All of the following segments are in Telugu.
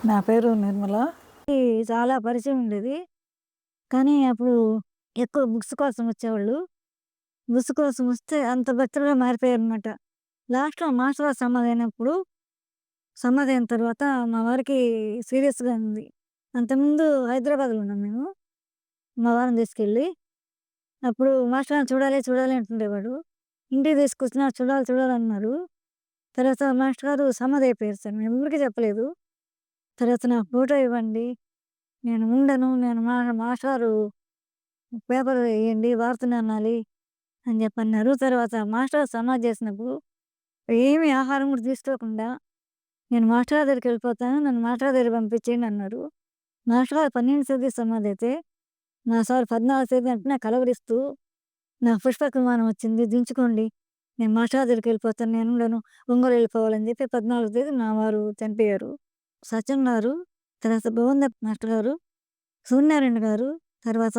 నా పేరు నిర్మల. చాలా పరిచయం ఉండేది. కానీ అప్పుడు ఎక్కువ బుక్స్ కోసం వచ్చేవాళ్ళు. బుక్స్ కోసం వస్తే అంత భక్తులుగా మారిపోయారనమాట. లాస్ట్‌లో మాస్టర్ గారు సమాధి అయినప్పుడు సమాధి అయిన తర్వాత మా వారికి సీరియస్‌గా ఉంది. అంతకుముందు హైదరాబాద్‌లో ఉన్నాం మేము. మా వారిని తీసుకెళ్ళి. అప్పుడు మాస్టర్ గారు చూడాలి, చూడాలి అంటుండేవాడు. ఇంటికి తీసుకొచ్చినా చూడాలి, చూడాలన్నారు. తర్వాత మాస్టర్ గారు సమాధయిపోయారు సార్. మేము ఎవరికీ చెప్పలేదు. తర్వాత నాకు ఫోటో ఇవ్వండి. నేను ఉండను. నేను మా మాస్టారు పేపర్ వేయండి వార్తను అనాలి అని చెప్పన్నారు. తర్వాత మాస్టర్ సమాజ్ చేసినప్పుడు ఏమి ఆహారం కూడా తీసుకోకుండా నేను మాస్టర్ దగ్గరికి వెళ్ళిపోతాను నన్ను మాస్టర్ దగ్గర పంపించేయండి అన్నారు. మాస్టర్ గారు 12 తేదీ సమాధయితే మా సార్ 14 తేదీ వెంటనే కలవరిస్తూ నాకు పుష్ప విమానం వచ్చింది దించుకోండి. నేను మాస్టర్ దగ్గరికి వెళ్ళిపోతాను నేను ఉండను. ఒంగోలు వెళ్ళిపోవాలని చెప్పి 14 తేదీ మా వారు చనిపోయారు. సచిన్ గారు, తర్వాత గోవిందప్ప మాస్టర్ గారు, సూర్యనారాయణ గారు, తర్వాత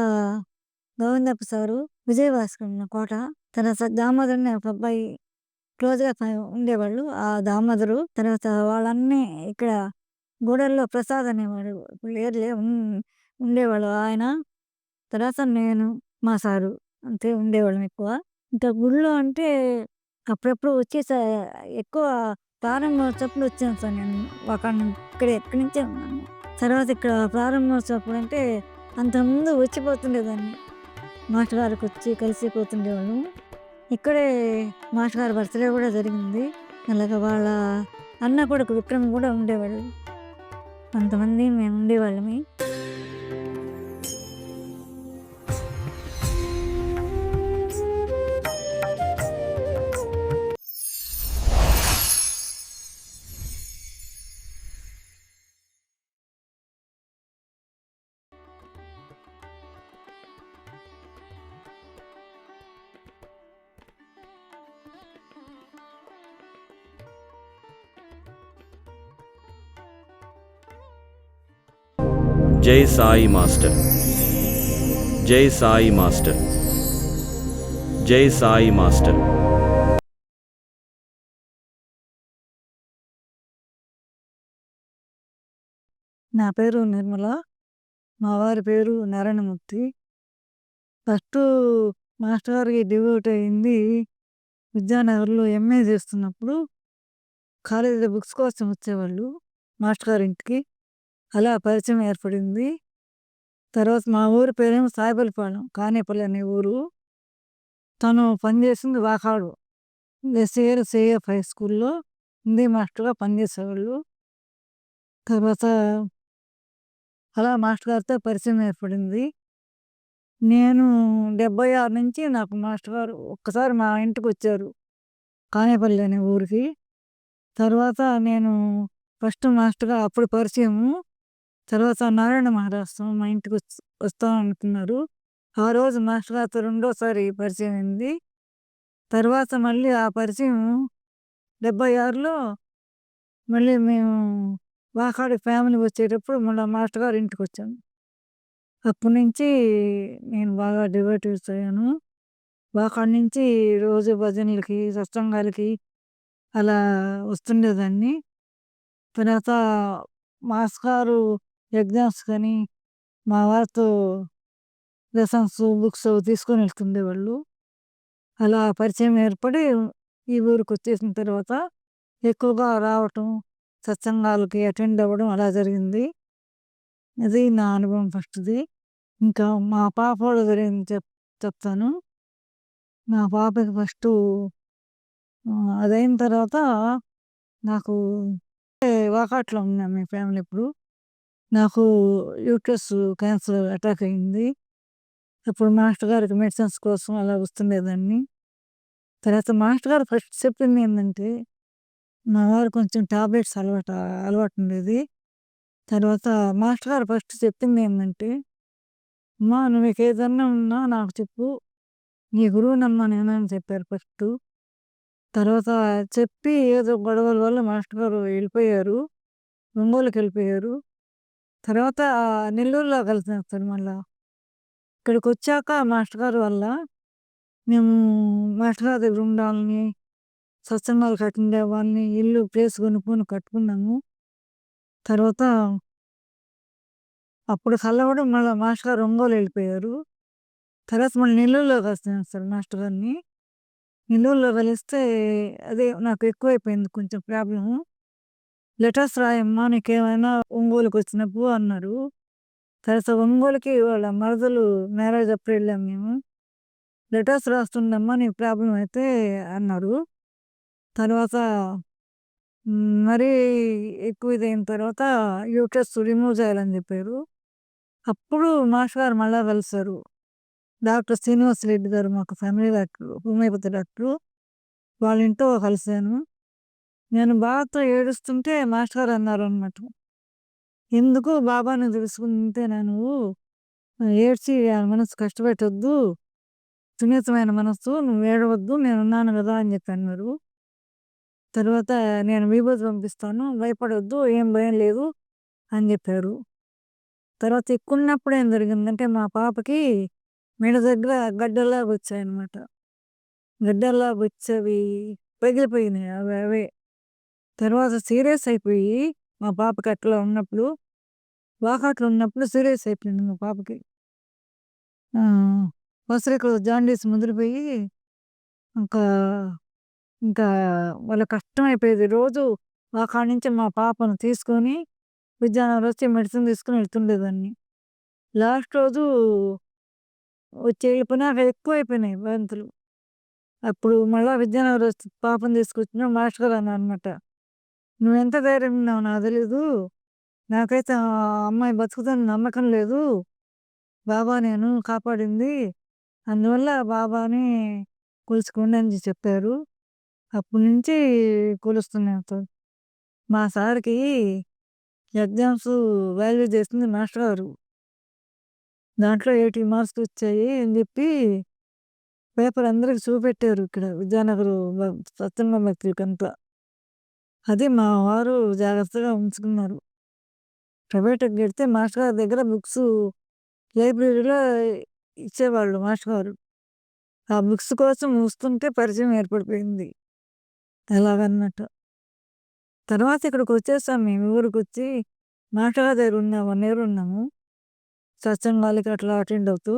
గోవిందప్ప సారు, విజయభాస్కర్ కోట, తర్వాత దామోదర్ అనే ఒక అబ్బాయి క్లోజ్‌గా ఉండేవాళ్ళు. ఆ దామోదరు, తర్వాత వాళ్ళన్నీ ఇక్కడ గూడెల్లో ప్రసాద్ అనేవాడు. ఇప్పుడు లేరులే ఉండేవాళ్ళు ఆయన. తర్వాత నేను, మా సారు అంతే ఉండేవాళ్ళం ఎక్కువ. ఇంకా గుళ్ళో అంటే అప్పుడప్పుడు వచ్చేసా ఎక్కువ ప్రారంభోత్సవం వచ్చాను సార్ నేను. ఒక ఇక్కడ ఎక్కడి నుంచే ఉన్నాను. తర్వాత ఇక్కడ ప్రారంభోత్సవం అంటే అంతకుముందు వచ్చిపోతుండేదాన్ని. మాస్టర్ గారికి వచ్చి కలిసిపోతుండేవాళ్ళం ఇక్కడే మాస్టర్ గారి బర్త్‌డే కూడా జరిగింది. అలాగే వాళ్ళ అన్న కొడుకు విక్రమ్ కూడా ఉండేవాళ్ళు. అంతమంది మేము ఉండేవాళ్ళమి. జై సాయి మాస్టర్ జై సాయి మాస్టర్ జై సాయి మాస్టర్ నా పేరు నిర్మల. మా వారి పేరు నారాయణమూర్తి. ఫస్ట్ మాస్టర్ గారికి డివోట్ అయింది విద్యానగర్‌లో ఎంఏ చేస్తున్నప్పుడు కాలేజీలో బుక్స్ కోసం వచ్చేవాళ్ళు మాస్టర్ గారి ఇంటికి. అలా పరిచయం ఏర్పడింది. తర్వాత మా ఊరి పేరేమో సాయిపల్లిపాలెం. కానేపల్లి అనే ఊరు. తను పనిచేసింది వాకాడు. ఎస్ఏఎల్, సిఎఫ్ హై స్కూల్‌లో హిందీ మాస్టర్‌గా పనిచేసేవాళ్ళు. తర్వాత అలా మాస్టర్ గారితో పరిచయం ఏర్పడింది. నేను 76 నుంచి నాకు మాస్టర్ గారు ఒక్కసారి మా ఇంటికి వచ్చారు కానేపల్లి అనే ఊరికి. తర్వాత నేను ఫస్ట్ మాస్టర్‌గా అప్పుడు పరిచయము. తర్వాత నారాయణ మహారాష్ట్రం మా ఇంటికి వస్ వస్తాం అనుకున్నారు. ఆ రోజు మాస్టర్ గారితో రెండోసారి పరిచయం అయింది. తర్వాత మళ్ళీ ఆ పరిచయం 76లో మళ్ళీ మేము వాకాడి ఫ్యామిలీ వచ్చేటప్పుడు మళ్ళీ మాస్టర్ గారు ఇంటికి వచ్చాను అప్పటి నుంచి నేను బాగా డివోటీస్ అయ్యాను. వాకాడి నుంచి రోజు భజనలకి, సత్సంగాలకి అలా వస్తుండేదాన్ని. తర్వాత మాస్టర్ ఎగ్జామ్స్ కానీ మా వారితో లెసన్స్, బుక్స్ తీసుకొని వెళ్తుండేవాళ్ళు. అలా పరిచయం ఏర్పడి ఈ ఊరికి వచ్చేసిన తర్వాత ఎక్కువగా రావటం, సత్సంగాలకి అటెండ్ అవ్వడం అలా జరిగింది. అది నా అనుభవం ఫస్ట్‌ది. ఇంకా మా పాప వాళ్ళ గురించి చెప్ చెప్తాను. మా పాపకి ఫస్ట్ అదైన తర్వాత నాకు వాకాట్లో ఉన్నాం మీ ఫ్యామిలీ ఇప్పుడు. నాకు యూట్రస్ క్యాన్సర్ అటాక్ అయింది. అప్పుడు మాస్టర్ గారికి మెడిసిన్స్ కోసం అలా వస్తుండేదాన్ని. తర్వాత మాస్టర్ గారు ఫస్ట్ చెప్పింది ఏందంటే, మా వారు కొంచెం టాబ్లెట్స్ అలవాటు అలవాటు ఉండేది తర్వాత మాస్టర్ గారు ఫస్ట్ చెప్పింది ఏందంటే, "అమ్మా నువ్వు ఏదన్నా ఉన్నా నాకు చెప్పు. నీ గురువునమ్మా నేను" నేనని చెప్పారు ఫస్ట్ తర్వాత చెప్పి ఏదో గొడవల వల్ల మాస్టర్ గారు వెళ్ళిపోయారు. ఒంగోలుకెళ్ళిపోయారు. తర్వాత నెల్లూరులో కలిసాం సార్ మళ్ళా. ఇక్కడికొచ్చాక మాస్టర్ గారి వల్ల మేము మాస్టర్ గారి దగ్గర ఉండాలని, సత్సంగాలకు అటెండ్ అవ్వాలని ఇల్లు, ప్లేస్ కొనుక్కొని కట్టుకున్నాము. తర్వాత అప్పుడు కలవడం మళ్ళా మాస్టర్ గారు ఒంగోలు వెళ్ళిపోయారు తర్వాత మళ్ళీ నెల్లూరులో కలిసాను సార్ మాస్టర్ గారిని నెల్లూరులో కలిస్తే అదే నాకు ఎక్కువైపోయింది కొంచెం ప్రాబ్లము లెటర్స్ రాయమ్మా నీకేమైనా ఒంగోలుకి వచ్చినప్పుడు అన్నారు. తర్వాత ఒంగోలుకి వాళ్ళ మరదలు మ్యారేజ్ అప్పుడు వెళ్ళాం మేము. లెటర్స్ రాస్తుండమ్మా నీ ప్రాబ్లం అయితే అన్నారు. తర్వాత మరీ ఎక్కువ ఇదైన తర్వాత యూట్రస్ రిమూవ్ చేయాలని చెప్పారు. అప్పుడు మాస్టర్ గారు మళ్ళా కలిసారు డాక్టర్ శ్రీనివాస్ రెడ్డి గారు మాకు ఫ్యామిలీ డాక్టర్ హోమియోపతి డాక్టర్ వాళ్ళ ఇంట్లో కలిశాను. నేను బాగా ఏడుస్తుంటే మాస్టర్ గారు అన్నారు అనమాట ఎందుకు బాబాను తెలుసుకుంటే నువ్వు ఏడ్చి ఆ మనసు కష్టపెట్టొద్దు సున్నితమైన మనసు నువ్వు ఏడవద్దు నేను ఉన్నాను కదా అని చెప్పి అన్నారు తర్వాత నేను విభూతి పంపిస్తాను భయపడొద్దు ఏం భయం లేదు అని చెప్పారు. తర్వాత ఎక్కున్నప్పుడు ఏం జరిగిందంటే మా పాపకి మెడ దగ్గర గడ్డల్లాగా వచ్చాయన్నమాట. గడ్డల్లాగా వచ్చేవి పగిలిపోయినాయి అవి అవే. తర్వాత సీరియస్ అయిపోయి మా పాపకి అట్లా ఉన్నప్పుడు వాకాట్లో ఉన్నప్పుడు సీరియస్ అయిపోయింది మా పాపకి. వసరికలు జాండీస్ ముదిరిపోయి ఇంకా ఇంకా వాళ్ళ కష్టం అయిపోయేది. రోజు వాకాడ నుంచి మా పాపను తీసుకొని విద్యానగర్ వచ్చి మెడిసిన్ తీసుకుని వెళ్తుండేదాన్ని. లాస్ట్ రోజు వచ్చి వెళ్ళిపోయినాక ఎక్కువ అయిపోయినాయి వాంతులు. అప్పుడు మళ్ళీ విద్యానగర్ వచ్చి పాపను తీసుకొచ్చిన మాస్టర్ గారు అనమాట నువ్వు ఎంత ధైర్యం ఉన్నావు నాకు తెలీదు. నాకైతే ఆ అమ్మాయి బతుకుదని నమ్మకం లేదు. బాబా నేను కాపాడింది. అందువల్ల బాబాని కొలుచుకోండి అని చెప్పారు. అప్పటి నుంచి కొలుస్తున్నాను మా సార్కి ఎగ్జామ్స్ వాల్యూ చేసింది మాస్టర్ గారు. దాంట్లో ఎయిటీ మార్క్స్ వచ్చాయి అని చెప్పి పేపర్ అందరికి చూపెట్టారు ఇక్కడ విద్యానగర్ సత్యంగా భక్తులకంతా అది మా వారు జాగ్రత్తగా ఉంచుకున్నారు. ప్రైవేట్కి వెళ్తే మాస్టర్ గారి దగ్గర బుక్స్ లైబ్రరీలో ఇచ్చేవాళ్ళు మాస్టర్ గారు. ఆ బుక్స్ కోసం చూస్తుంటే పరిచయం ఏర్పడిపోయింది. ఎలాగన్నట్టు. తర్వాత ఇక్కడికి వచ్చేసాం మేము. ఊరికి వచ్చి మాస్టర్ గారి దగ్గర ఉన్న వన్ ఇయర్ ఉన్నాము. సత్సంగాలకి అట్లా అటెండ్ అవుతూ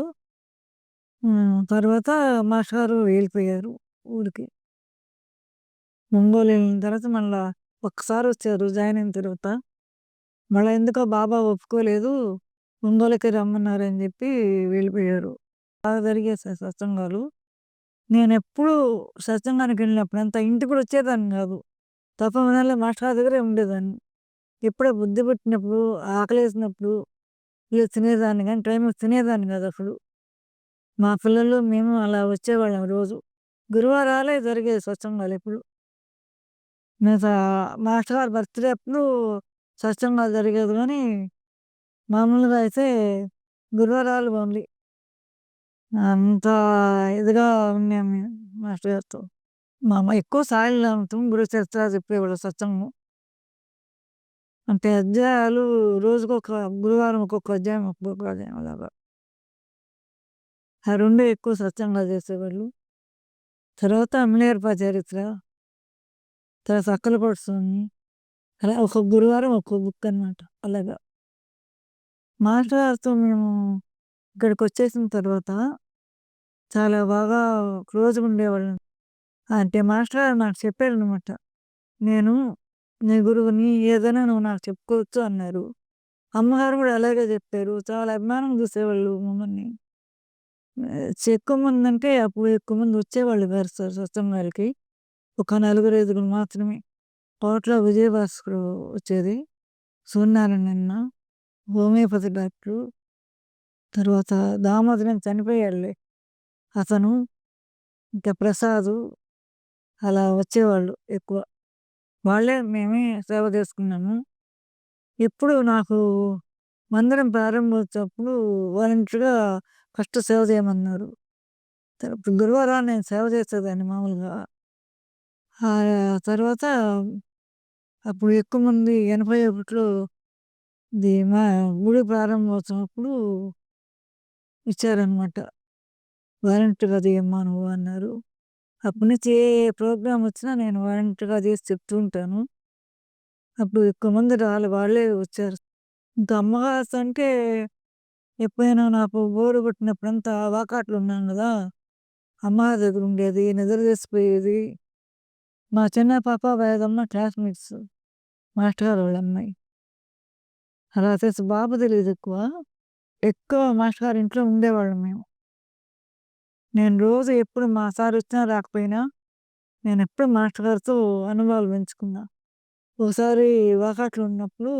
తర్వాత మాస్టర్ గారు వెళ్ళిపోయారు ఊరికి. ఒంగోలు వెళ్ళిన తర్వాత మళ్ళా ఒక్కసారి వచ్చారు జాయిన్ అయిన తర్వాత మళ్ళీ ఎందుకో బాబా ఒప్పుకోలేదు ఒంగోలుకి రమ్మన్నారు అని చెప్పి వెళ్ళిపోయారు. బాగా జరిగే సత్సంగాలు. నేను ఎప్పుడు సత్సంగానికి వెళ్ళినప్పుడు అంత ఇంటికి కూడా వచ్చేదాన్ని కాదు. తప్పమనాలి మాస్టర్ దగ్గరే ఉండేదాన్ని. ఎప్పుడో బుద్ధి పుట్టినప్పుడు ఆకలి వేసినప్పుడు ఇలా తినేదాన్ని కానీ టైం తినేదాన్ని కాదు అప్పుడు మా పిల్లలు మేము అలా వచ్చేవాళ్ళం రోజు. గురువారాలే జరిగేది స్వచ్ఛంగా ఎప్పుడు. మిగతా మాస్టర్ గారి బర్త్డే అప్పుడు స్వచ్ఛంగా జరిగేది కానీ మామూలుగా అయితే గురువారాలు ఓన్లీ. అంత ఇదిగా ఉన్నాం మేము మాస్టర్ గారితో. మా అమ్మ ఎక్కువ సాయిలు అమ్ముతాం గురు చరిత్ర చెప్పేవాళ్ళు సత్సంగం అంటే అధ్యాయాలు రోజుకు ఒక గురువారం ఒక్కొక్క అధ్యాయం ఒక్కొక్క అధ్యాయం అలాగా. ఆ రెండే ఎక్కువ సత్సంగా చేసేవాళ్ళు. తర్వాత అమ్మలేరుపా చరిత్ర తర్వాత అక్కలు పడుతుంది అలా ఒక గురువారం ఒక్కో బుక్ అనమాట అలాగా. మాస్టర్ గారితో మేము ఇక్కడికి వచ్చేసిన తర్వాత చాలా బాగా క్లోజ్ ఉండేవాళ్ళం. అంటే మాస్టర్ గారు నాకు చెప్పారు అనమాట నేను నీ గురువుని ఏదైనా నువ్వు నాకు చెప్పుకోవచ్చు అన్నారు. అమ్మగారు కూడా అలాగే చెప్పారు. చాలా అభిమానం చూసేవాళ్ళు మమ్మల్ని. ఎక్కువ మంది అంటే అప్పుడు ఎక్కువ మంది వచ్చేవాళ్ళు గారు సార్ సత్సంగాలకి ఒక నలుగురు ఐదుగురు మాత్రమే. కోట్ల విజయభాస్కర్ వచ్చేది. సూర్యనారాయణ నిన్న హోమియోపతి డాక్టరు. తర్వాత దామోదరం చనిపోయాడులే. అతను ఇంకా ప్రసాదు అలా వచ్చేవాళ్ళు ఎక్కువ. వాళ్ళే మేమే సేవ చేసుకున్నాము. ఎప్పుడు నాకు మందిరం ప్రారంభించినప్పుడు వాలంటీర్గా ఫస్ట్ సేవ చేయమన్నారు. తర్వాత గురువారం నేను సేవ చేసేదాన్ని మామూలుగా. ఆ తర్వాత అప్పుడు ఎక్కువ మంది ఎనభై ఒకటిలో ఇది మా గుడి ప్రారంభోత్సవప్పుడు ఇచ్చారనమాట వాలంటీర్గా చేయమ్మా నువ్వు అన్నారు అప్పటి నుంచి ఏ ప్రోగ్రాం వచ్చినా నేను వాలంటీర్గా చేసి చెప్తూ ఉంటాను అప్పుడు ఎక్కువ మంది రాలే. వాళ్ళే వచ్చారు. ఇంకా అమ్మగారు అంటే ఎప్పుడైనా నాకు బోర్ కొట్టినప్పుడంతా వాకాట్లు ఉన్నాను కదా అమ్మగారి దగ్గర ఉండేది. నిద్ర చేసిపోయేది. మా చిన్న పాప, వేదమ్మ క్లాస్‌మేట్స్. మాస్టర్ గారు వాళ్ళ అమ్మాయి. అలా తెలుసు. బాబు తెలియదు ఎక్కువ. ఎక్కువ మాస్టర్ గారు ఇంట్లో ఉండేవాళ్ళం మేము. నేను రోజు ఎప్పుడు మా సార్ వచ్చినా రాకపోయినా నేనెప్పుడు మాస్టర్ గారితో అనుభవాలు పెంచుకున్నా. ఒకసారి వాకాట్లో ఉన్నప్పుడు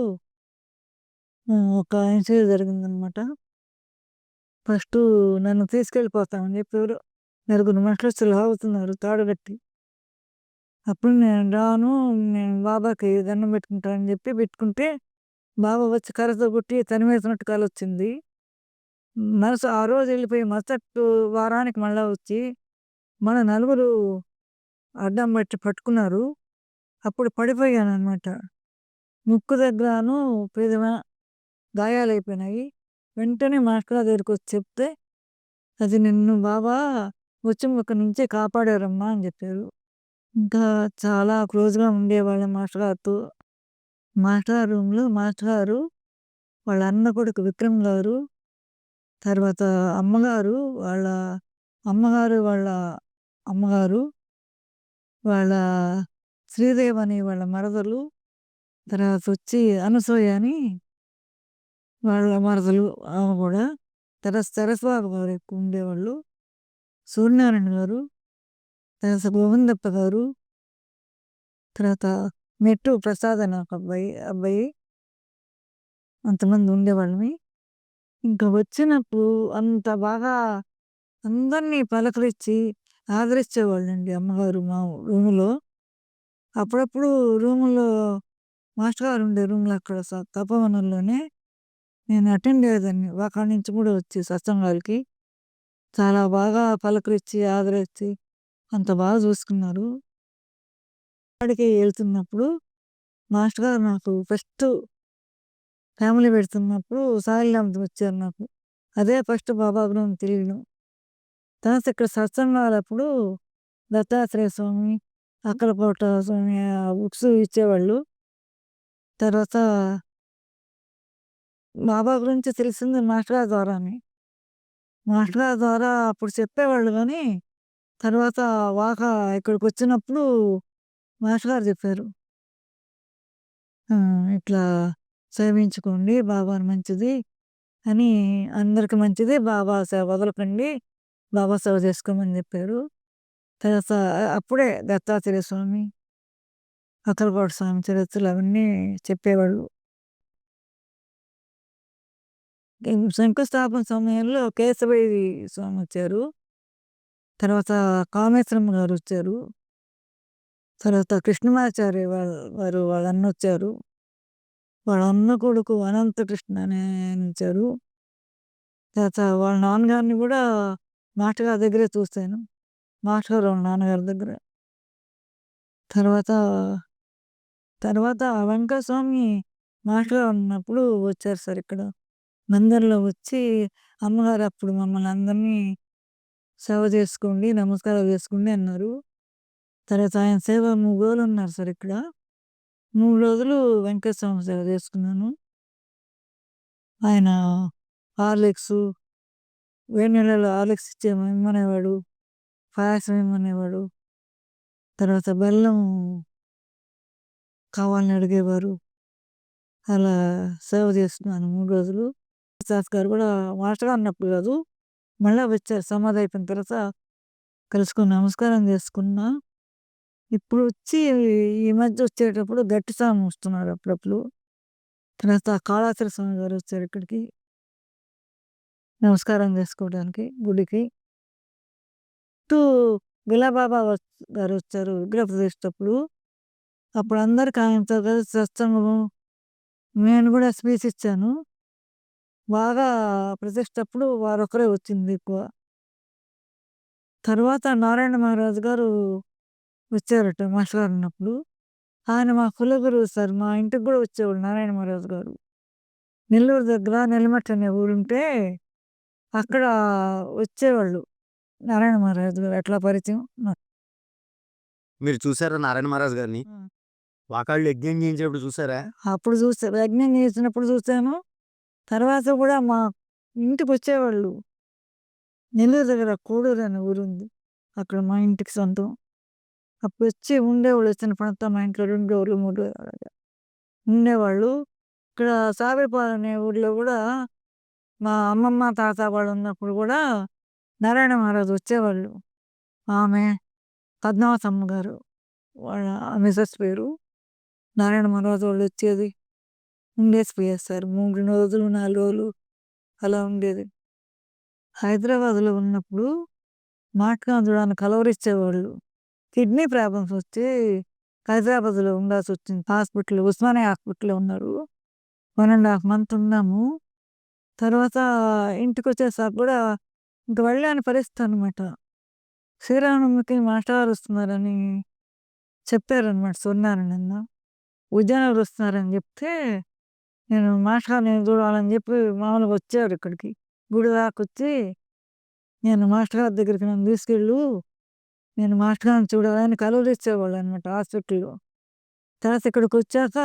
ఒక ఇన్సిడెంట్ జరిగిందనమాట. ఫస్ట్ నన్ను తీసుకెళ్ళిపోతామని చెప్పి ఎవరో నలుగురు మనుషులు లాగుతున్నారు తాడు కట్టి. అప్పుడు నేను రాను. నేను బాబాకి దండం పెట్టుకుంటానని చెప్పి పెట్టుకుంటే బాబా వచ్చి కర్రతో కొట్టి తనివేసినట్టు కాలు వచ్చింది మరుస ఆ రోజు వెళ్ళిపోయి మరుసటి వారానికి మళ్ళా వచ్చి మన నలుగురు అడ్డం పెట్టి పట్టుకున్నారు. అప్పుడు పడిపోయాను అనమాట ముక్కు దగ్గరను పేదమ గాయాలైపోయినాయి వెంటనే మాస్టర్ దగ్గరికి దగ్గరికొచ్చి చెప్తే, "అది నిన్ను బాబా వచ్చి ఒక నుంచే కాపాడారమ్మా" అని చెప్పారు. ఇంకా చాలా క్లోజ్‌గా ఉండేవాళ్ళం మాస్టర్ గారితో. మాస్టర్ గారి రూమ్‌లో మాస్టర్ గారు, వాళ్ళ అన్న కొడుకు విక్రమ్ గారు, తర్వాత అమ్మగారు, వాళ్ళ అమ్మగారు వాళ్ళ అమ్మగారు, వాళ్ళ శ్రీదేవి అని వాళ్ళ మరదలు, తర్వాతొచ్చి అనసూయ అని వాళ్ళ మరదలు ఆమె గూడా. తర్వాత సరస్వతి గారు ఎక్కువ ఉండేవాళ్ళు. సూర్యనారాయణ గారు, తర్వాత గోవిందప్ప గారు, తర్వాత మెట్టు ప్రసాద్ అని ఒక అబ్బాయి అబ్బాయి. అంతమంది ఉండేవాళ్ళమి. ఇంకా వచ్చినప్పుడు అంత బాగా అందరిని పలకరించి ఆదరించేవాళ్ళండి అమ్మగారు మా రూములో అప్పుడప్పుడు రూములో మాస్టర్ గారు ఉండే రూమ్‌లో అక్కడ తపవనంలోనే తపోవనంలోనే నేను అటెండ్ అయ్యేదాన్ని. అక్కడి నుంచి కూడా వచ్చి సత్సంగాలకి. చాలా బాగా పలకరించి, ఆదరించి అంత బాగా చూసుకున్నారు. అక్కడికి వెళ్తున్నప్పుడు మాస్టర్ గారు నాకు ఫస్టు ఫ్యామిలీ పెడుతున్నప్పుడు సాయిలీలామృతం వచ్చారు నాకు. అదే ఫస్ట్ బాబా గురించి తెలియడం. తర్వాత ఇక్కడ సత్సంగాలప్పుడు దత్తాత్రేయ స్వామి, అక్కలకోట స్వామి ఆ బుక్స్ ఇచ్చేవాళ్ళు. తర్వాత బాబా గురించి తెలిసింది మాస్టర్ గారి ద్వారానే. మాస్టర్ గారి ద్వారా అప్పుడు చెప్పేవాళ్ళు గానీ, తర్వాత వాహ ఇక్కడికి వచ్చినప్పుడు మాస్టర్ గారు చెప్పారు. ఆ! ఇట్లా సేవించుకోండి బాబాని మంచిది అని అందరికి మంచిది. బాబా సేవ వదలకండి. బాబా సేవ చేసుకోమని చెప్పారు. తర్వాత అప్పుడే దత్తాత్రేయ స్వామి, అక్కలకోట స్వామి చరిత్రలు అవన్నీ చెప్పేవాళ్ళు. శంకుస్థాపన సమయంలో కేశవయ్య స్వామి వచ్చారు. తర్వాత కామేశ్వరం గారు వచ్చారు. తర్వాత కృష్ణమాచార్య వాళ్ళ వారు వాళ్ళ అన్నొచ్చారు. వాళ్ళ అన్న కొడుకు అనంతకృష్ణ అనే వచ్చారు. తర్వాత వాళ్ళ నాన్నగారిని కూడా మాస్టర్ గారి దగ్గరే చూశాను. మాస్టర్ గారు వాళ్ళ నాన్నగారి దగ్గర. తర్వాత, తర్వాత వెంకట స్వామి మాస్టర్ ఉన్నప్పుడు వచ్చారు సార్ ఇక్కడ. మందిరంలో వచ్చి అమ్మగారు అప్పుడు మమ్మల్ని అందరినీ సేవ చేసుకోండి, నమస్కారం చేసుకోండి అన్నారు. తర్వాత ఆయన సేవ మూడు రోజులు ఉన్నారు సార్ ఇక్కడ. మూడు రోజులు వెంకట స్వామి సేవ చేసుకున్నాను. ఆయన హార్లిక్స్ వేడి నెలలో హార్లిక్స్ ఇచ్చే ఇమ్మనేవాడు. పాయసం ఇమ్మనేవాడు. తర్వాత బెల్లం కావాలని అడిగేవారు. అలా సేవ చేస్తున్నాను మూడు రోజులు. శాస్త్రి గారు కూడా మాస్టర్ గారు కాదు. మళ్ళీ వచ్చారు సమాధి అయిపోయిన తర్వాత కలుసుకొని నమస్కారం చేసుకున్నా. ఇప్పుడు వచ్చి ఈ మధ్య వచ్చేటప్పుడు గట్టి స్వామి వస్తున్నారు అప్పుడప్పుడు. తర్వాత కాళాశ్రీ స్వామి గారు వచ్చారు ఇక్కడికి. నమస్కారం చేసుకోవడానికి గుడికి. టూ బిలాబాబా గారు వచ్చారు విగ్రహ ప్రతిష్టప్పుడు. అప్పుడు అందరికీ ఆయనతో కలిసి సత్సంగము నేను కూడా స్పీచ్ ఇచ్చాను. బాగా ప్రతిష్టప్పుడు వారొక్కరే వచ్చింది ఎక్కువ. తర్వాత నారాయణ మహారాజు గారు వచ్చారట మాస్టర్ గారు ఉన్నప్పుడు. ఆయన మా కులగురువు సార్. మా ఇంటికి కూడా వచ్చేవాళ్ళు నారాయణ మహారాజు గారు. నెల్లూరు దగ్గర నెల్లిమట్ట అనే ఊరుంటే అక్కడ వచ్చేవాళ్ళు. నారాయణ మహారాజు గారు అట్లా పరిచయం. మీరు చూసారా నారాయణ మహారాజ్ గారిని? వాకాళ్ళు యజ్ఞం చేయించేప్పుడు చూసారా అప్పుడు చూసా యజ్ఞం చేసినప్పుడు చూసాను తర్వాత కూడా మా ఇంటికి వచ్చేవాళ్ళు నెల్లూరు దగ్గర కోడూరు అనే ఊరుంది. అక్కడ మా ఇంటికి సొంతం. అప్పుడు వచ్చి ఉండేవాళ్ళు వచ్చిన పంట మా ఇంట్లో రెండు రోజులు మూడు రోజులు ఉండేవాళ్ళు. ఇక్కడ సాబేపాలెం అనే ఊర్లో కూడా మా అమ్మమ్మ తాత వాళ్ళు ఉన్నప్పుడు కూడా నారాయణ మహారాజు వచ్చేవాళ్ళు. ఆమె పద్మావతమ్మ గారు వాళ్ళ మిసెస్ పేరు. నారాయణ మహారాజు వాళ్ళు వచ్చేది. ఉండేసి సార్ మూడు రోజులు నాలుగు రోజులు అలా ఉండేది. హైదరాబాద్లో ఉన్నప్పుడు మాటకాంతుడాన్ని కలవరిచ్చేవాళ్ళు. కిడ్నీ ప్రాబ్లమ్స్ వచ్చి హైదరాబాద్లో ఉండాల్సి వచ్చింది. హాస్పిటల్ ఉస్మానియా హాస్పిటల్లో ఉన్నారు. వన్ అండ్ హాఫ్ మంత్ ఉన్నాము. తర్వాత ఇంటికి వచ్చేసాక కూడా ఇంక వెళ్ళని పరిస్థితి అనమాట శ్రీరామనవమికి మాస్టర్ వస్తున్నారని చెప్పారనమాట సొన్నారు నిన్న ఉద్యానవారు వస్తున్నారని చెప్తే నేను మాస్టర్ నేను చూడాలని చెప్పి మామూలుగా వచ్చారు ఇక్కడికి. గుడి దాకా వచ్చి నేను మాస్టర్ గారి దగ్గరికి నన్ను తీసుకెళ్ళు నేను మాస్టర్ గారిని చూడాలని కలవలు ఇచ్చేవాళ్ళు అనమాట హాస్పిటల్లో. తర్వాత ఇక్కడికి వచ్చాక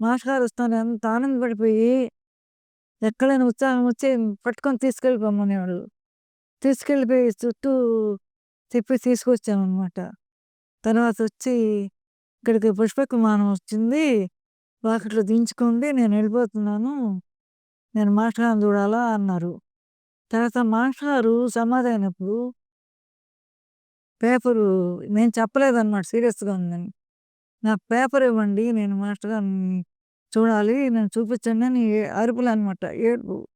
మాస్టర్ గారు వస్తాను ఎంత ఆనందపడిపోయి ఎక్కడైనా ఉత్సాహం వచ్చి పట్టుకొని తీసుకెళ్ళిపోమనేవాళ్ళు. తీసుకెళ్ళిపోయి చుట్టూ తిప్పి తీసుకొచ్చామన్నమాట. తర్వాత వచ్చి ఇక్కడికి పుష్పకుమానం వచ్చింది. వాకిట్లో దించుకోండి నేను వెళ్ళిపోతున్నాను నేను మాస్టర్ గారిని చూడాలా అన్నారు. తర్వాత మాస్టర్ గారు సమాధి అయినప్పుడు పేపరు నేను చెప్పలేదన్నమాట సీరియస్గా ఉందని. నాకు పేపర్ ఇవ్వండి నేను మాస్టర్ గారిని చూడాలి నేను చూపించండి అని ఏ- అరుపులు అనమాట ఏడుపు.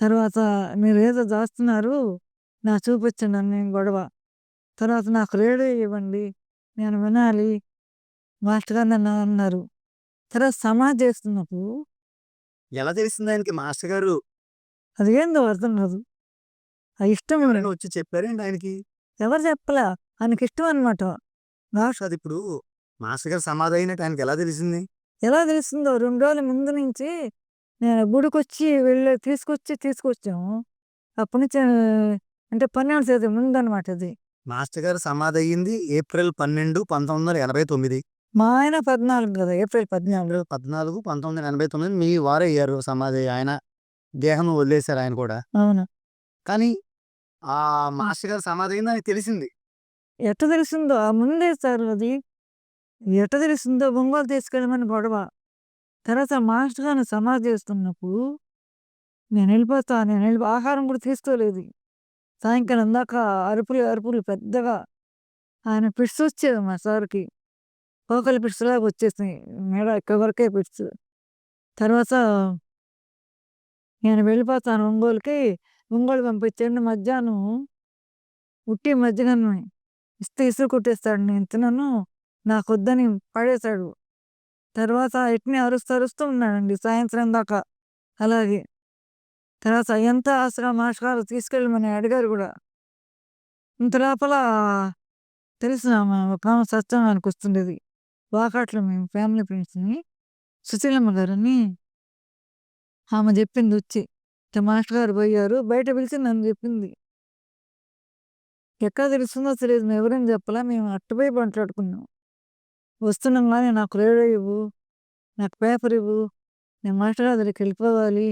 తర్వాత మీరు ఏదో దాస్తున్నారు నాకు చూపించండి అని నేను గొడవ. తర్వాత నాకు రేడియో ఇవ్వండి నేను వినాలి మాస్టర్ గారు నన్ను అన్నారు. తర్వాత సమాధి చేస్తున్నప్పుడు ఎలా తెలిసింది ఆయనకి? మాస్టర్ గారు అది ఏందో అర్థం కాదు. ఆ ఇష్టం ఎవరైనా వచ్చి చెప్పారండి ఆయనకి? ఎవరు చెప్పలే. ఆయనకి ఇష్టం అనమాట మాస్టర్ అది ఇప్పుడు మాస్టర్ గారు సమాధి అయినట్టు ఆయనకి ఎలా తెలిసింది? ఎలా తెలుస్తుందో రెండు రోజుల ముందు నుంచి నేను గుడికి వచ్చి వెళ్ళి తీసుకొచ్చి తీసుకొచ్చాము అప్పటి నుంచి అంటే పన్నెండు తేదీ ముందు అనమాట అది. మాస్టర్ గారు సమాధి అయ్యింది ఏప్రిల్ పన్నెండు పంతొమ్మిది వందల ఎనభై తొమ్మిది. మా ఆయన పద్నాలుగు కదా ఏప్రిల్ పద్నాలుగు. పద్నాలుగు పంతొమ్మిది వందల ఎనభై తొమ్మిది మీ వారే అయ్యారు సమాధి. ఆయన దేహం వదిలేశారు ఆయన కూడా. అవును. కానీ ఆ మాస్టర్ గారు సమాధి అయింది ఆయనకి తెలిసింది. ఎట్ట తెలిసిందో? ఆ ముందే సార్ అది. ఎట్ట తెలిసిందో? ఒంగోలు తీసుకెళ్ళమని గొడవ. తర్వాత మాస్టర్ గారిని సమాధి చేస్తున్నప్పుడు నేను వెళ్ళిపోతా నేను వెళ్ళి ఆహారం కూడా తీసుకోలేదు. సాయంకాలం దాకా అరుపులు అరుపులు పెద్దగా. ఆయన పిట్స్ వచ్చేది మా సార్కి. పోకలి పిట్స్లాగా వచ్చేసినాయి. మేడ ఇక్కడ వరకే పిట్స్ తర్వాత నేను వెళ్ళిపోతాను ఒంగోలుకి. ఒంగోలు పంపించండి. మధ్యాహ్నం ఉట్టి మధ్యాహ్నం ఇస్తే ఇసురు కొట్టేస్తాడు. నేను తినను. నాకు వద్దని పడేశాడు. తర్వాత ఎట్ని అరుస్తూ అరుస్తూ ఉన్నాడండి. సాయంత్రం దాకా అలాగే. తర్వాత ఎంత ఆసరా మాస్టర్ తీసుకెళ్ళమని అడిగారు కూడా. ఇంత లోపల తెలిసిన మా ఒక ఆమె సత్సంగానికి వస్తుండేది. వాకాట్లో మేము ఫ్యామిలీ ఫ్రెండ్స్ని సుశీలమ్మ గారని ఆమె చెప్పింది వచ్చి మాస్టర్ గారు పోయారు బయట పిలిచి నన్ను చెప్పింది. ఎక్కడ తెలుస్తుందో తెలియదు మేము ఎవరైనా చెప్పలా మేము అట్టుపోయి మాట్లాడుకున్నాం. వస్తున్నాం కానీ నాకు రేడియో ఇవ్వు నాకు పేపర్ ఇవ్వు నేను మాస్టర్ గారి దగ్గరికి వెళ్ళిపోవాలి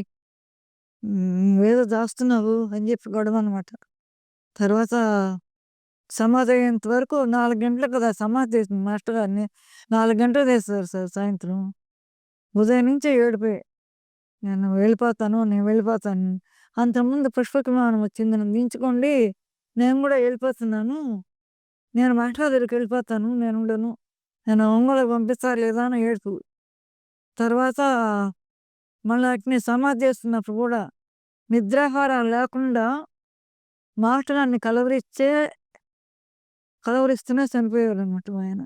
ఏదో దాస్తున్నావు అని చెప్పి గొడవ అనమాట తర్వాత సమాధి అయ్యేంత వరకు నాలుగు గంటలకు కదా సమాధి చేసింది మాస్టర్ గారిని. నాలుగు గంటలు చేస్తారు సార్ సాయంత్రం. ఉదయం నుంచే ఏడిపోయి నేను వెళ్ళిపోతాను నేను వెళ్ళిపోతాను. అంతకుముందు పుష్ప విమానం వచ్చింది నన్ను దించుకోండి. నేను కూడా వెళ్ళిపోతున్నాను. నేను మాస్టర్ దగ్గరికి వెళ్ళిపోతాను నేను ఉండను. నేను ఒంగోలుకి పంపిస్తారు లేదా అని ఏడుపు. తర్వాత మళ్ళీ అట్ని సమాధి చేస్తున్నప్పుడు కూడా నిద్రాహారాలు లేకుండా మాస్టర్ గారిని కలవరిచ్చే కలవరిస్తూనే చనిపోయారు అనమాట ఆయన.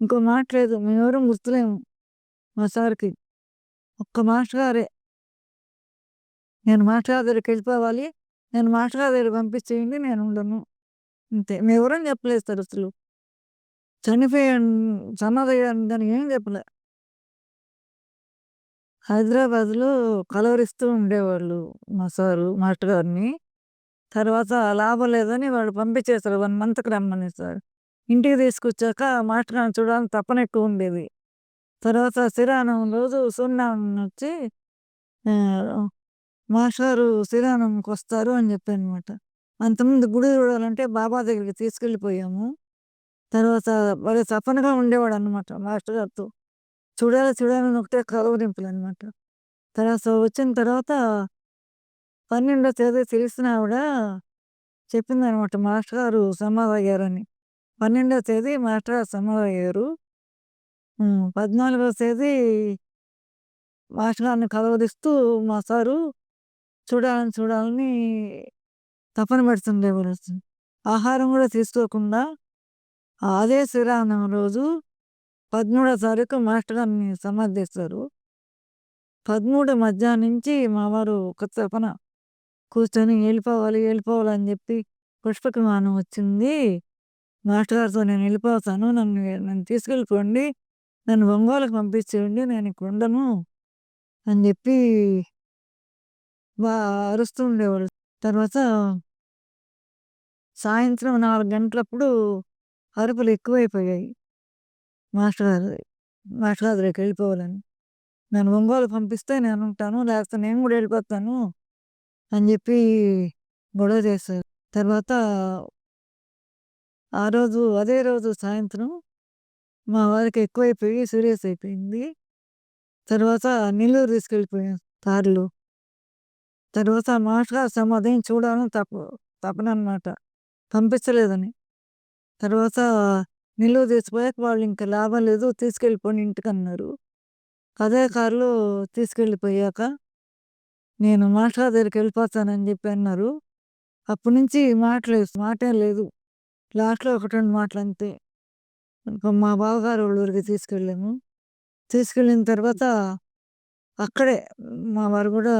ఇంకో మాట లేదు మేమెవరం గుర్తులేము మా సార్కి. ఒక్క మాస్టర్ గారే. నేను మాస్టర్ గారి దగ్గరికి వెళ్ళిపోవాలి నేను మాస్టర్ గారి దగ్గర పంపించేయండి నేను ఉండను. అంతే. మేమెవరం చెప్పలేదు సార్ అసలు. చనిపోయాను సన్నదయ్యాను దానికి ఏం చెప్పలే. హైదరాబాద్లో కలవరిస్తూ ఉండేవాళ్ళు మా సారు మాస్టర్ గారిని. తర్వాత లాభం లేదని వాళ్ళు పంపించేస్తారు వన్ మంత్కి రమ్మని సార్ ఇంటికి తీసుకొచ్చాక మాస్టర్ నన్ను చూడాలని తప్పన ఎక్కువ ఉండేది. తర్వాత శ్రీరామనవమి రోజు సున్నాం వచ్చి మాస్టారు మాస్టర్ గారు వస్తారు అని చెప్పాను అనమాట అంతకుముందు గుడి చూడాలంటే బాబా దగ్గరికి తీసుకెళ్ళిపోయాము. తర్వాత వాళ్ళు తపనగా ఉండేవాడు అనమాట మాస్టర్ గారితో. చూడాలి చూడాలని ఒకటే కలవరింపులు అనమాట తర్వాత వచ్చిన తర్వాత పన్నెండో తేదీ తెలిసిన ఆవిడ చెప్పింది అనమాట మాస్టర్ గారు సమాధి అయ్యారని పన్నెండవ తేదీ మాస్టర్ గారు సమాధయ్యారు అయ్యారు పద్నాలుగవ తేదీ మాస్టర్ గారిని కలవరిస్తూ మా సారు చూడాలని చూడాలని తపన పెడుతుండేవారు ఆహారం కూడా తీసుకోకుండా అదే శ్రీరామనవమి రోజు పదమూడో తారీఖు మాస్టర్ గారిని సమాధి పదమూడు మధ్యాహ్నం నుంచి మా వారు ఒక తపన కూర్చొని వెళ్ళిపోవాలి వెళ్ళిపోవాలి అని చెప్పి పుష్పక విమానం వచ్చింది. మాస్టర్ గారితో నేను వెళ్ళిపోతాను నన్ను నన్ను తీసుకెళ్ళిపోండి నన్ను ఒంగోలుకి పంపించేయండి నేను ఇక్కడ ఉండను అని చెప్పి బాగా అరుస్తూ ఉండేవాళ్ళు. తర్వాత సాయంత్రం నాలుగు గంటలప్పుడు అరుపులు ఎక్కువైపోయాయి. మాస్టర్ గారు మాస్టర్ గారి దగ్గరికి వెళ్ళిపోవాలని. నన్ను ఒంగోలు పంపిస్తే నేను ఉంటాను లేకపోతే నేను కూడా వెళ్ళిపోతాను. అని చెప్పి గొడవ చేశారు. తర్వాత ఆ రోజు అదే రోజు సాయంత్రం మా వారికి ఎక్కువైపోయి సీరియస్ అయిపోయింది. తర్వాత నెల్లూరు తీసుకెళ్ళిపోయాం కారులో. తర్వాత మాస్టర్ గారు చూడాలని తప్ప తపన అనమాట పంపించలేదని. తర్వాత నిల్వ తీసిపోయాక వాళ్ళు ఇంకా లాభం లేదు తీసుకెళ్ళిపోని ఇంటికి అన్నారు అదే కారులో తీసుకెళ్ళిపోయాక నేను మాస్టర్ దగ్గరికి వెళ్ళిపోతానని చెప్పి అన్నారు. అప్పటి నుంచి మాటలేదు మాటే లేదు. లాస్ట్లో ఒకటి రెండు మాటలు అంతే. మా బావగారు వాళ్ళ ఊరికి తీసుకెళ్ళాము. తీసుకెళ్ళిన తర్వాత అక్కడే మా వారు కూడా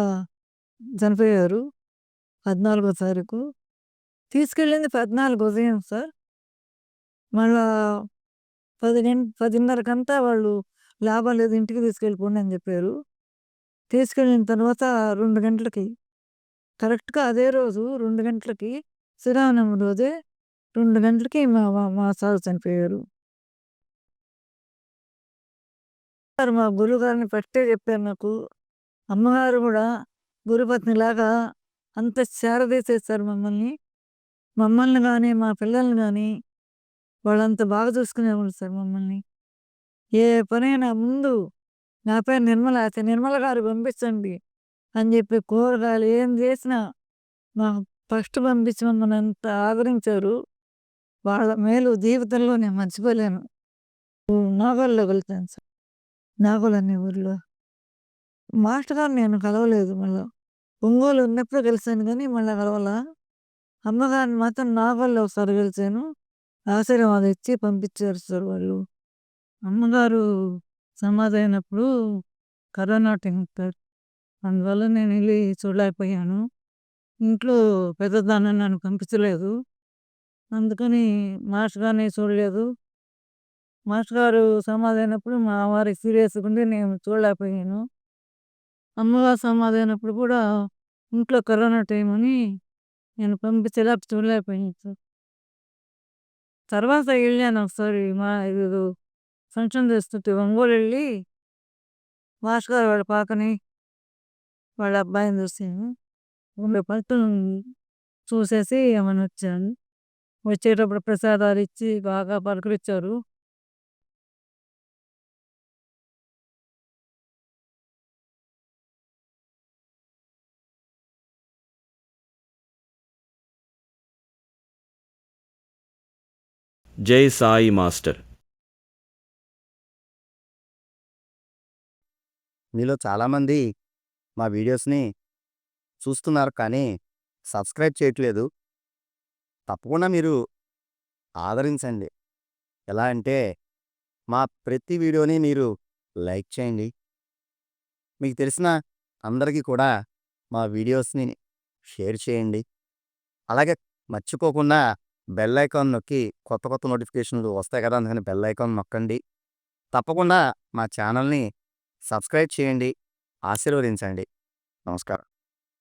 చనిపోయారు పద్నాలుగో తారీఖు. తీసుకెళ్ళింది పద్నాలుగు ఉదయం సార్. మళ్ళా పది గంట పదిన్నరకంతా వాళ్ళు లాభం లేదు ఇంటికి తీసుకెళ్ళిపోండి అని చెప్పారు. తీసుకెళ్ళిన తర్వాత రెండు గంటలకి కరెక్ట్గా అదే రోజు రెండు గంటలకి శ్రీరామనవమి రోజే రెండు గంటలకి మా మా- మా సార్ చనిపోయారు. సార్ మా గురుగారిని పట్టే చెప్పారు నాకు. అమ్మగారు కూడా గురుపత్నిలాగా అంత చేరదీసేస్తారు మమ్మల్ని. మమ్మల్ని కానీ మా పిల్లల్ని కానీ వాళ్ళంత బాగా చూసుకునేవాళ్ళు సార్ మమ్మల్ని. ఏ పనైనా ముందు నా పేరు నిర్మల అయితే నిర్మల గారు పంపించండి అని చెప్పి కూరగాయలు ఏం చేసినా మా ఫస్ట్ పంపించమని అంత ఆదరించారు. వాళ్ళ మేలు జీవితంలో నేను మర్చిపోలేను నాగోల్లో వెళ్తాను సార్. నాగోల్ అనే ఊర్లో. మాస్టర్ గారు నేను కలవలేదు మళ్ళీ. ఒంగోలు ఉన్నప్పుడు కలిసాను కానీ మళ్ళీ కలవాలా. అమ్మగారిని మాత్రం నాగోల్లో ఒకసారి కలిసాను ఆశీర్వాదం ఇచ్చి పంపించారు సార్ వాళ్ళు. అమ్మగారు సమాధి అయినప్పుడు కరోనా టైం సార్ అందువల్ల నేను వెళ్ళి చూడలేకపోయాను. ఇంట్లో పెద్దదాన్ని నన్ను పంపించలేదు. అందుకని మాస్టర్ గారిని చూడలేదు. మాస్టర్ గారు సమాధి అయినప్పుడు మా వారి సీరియస్గా ఉండి నేను చూడలేకపోయాను. అమ్మగారు సమాధి అయినప్పుడు కూడా ఇంట్లో కరోనా టైం అని నేను పంపించలేక చూడలేకపోయాను. సార్ తర్వాత వెళ్ళాను ఒకసారి మా ఇది ఫంక్షన్ చేస్తుంటే ఒంగోలు వెళ్ళి మాస్ గారు వాళ్ళ పాకని వాళ్ళ అబ్బాయిని చూసాను ఉండే పంతులు చూసేసి ఏమని వచ్చాను వచ్చేటప్పుడు ప్రసాదాలు ఇచ్చి బాగా పలకరించారు. జై సాయి మాస్టర్. మీలో చాలామంది మా వీడియోస్ని చూస్తున్నారు కానీ సబ్స్క్రైబ్ చేయట్లేదు. తప్పకుండా మీరు ఆదరించండి. ఎలా అంటే మా ప్రతి వీడియోని మీరు లైక్ చేయండి. మీకు తెలిసిన అందరికీ కూడా మా వీడియోస్ని షేర్ చేయండి. అలాగే మర్చిపోకుండా బెల్ ఐకాన్ నొక్కి కొత్త కొత్త నోటిఫికేషన్లు వస్తాయి కదా అందుకని బెల్ ఐకాన్ నొక్కండి. తప్పకుండా మా ఛానల్ని సబ్స్క్రైబ్ చేయండి. ఆశీర్వదించండి. నమస్కారం.